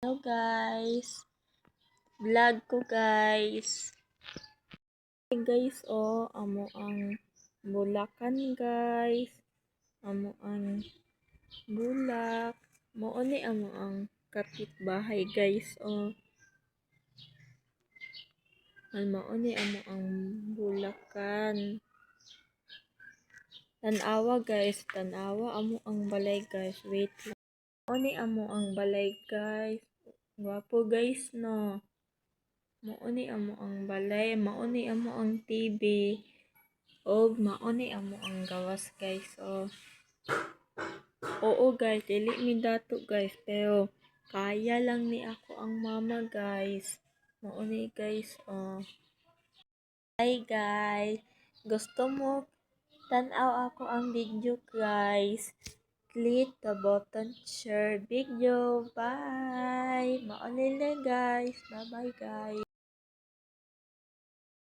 Hello guys. Vlog ko guys. Hey guys oh, amo ang bulakan guys. Amo ang bulak. Ni amo ang kapitbahay guys oh. Ni amo ang bulakan. Tanawa guys, tanawa amo ang balay guys. Wait lang. Mao ni amo ang balay guys. Gwapo guys no. Mao ni amo ang balay, mao ni amo ang TV. Og mao ni amo ang gawas guys. Oh. Oo guys, dili mi dato guys, pero kaya lang ni ako ang mama guys. Mao ni guys, oh. Hi guys. Gusto mo tanaw ako ang video guys. Click the button share video. Bye. Mao ni lang guys. Bye bye guys.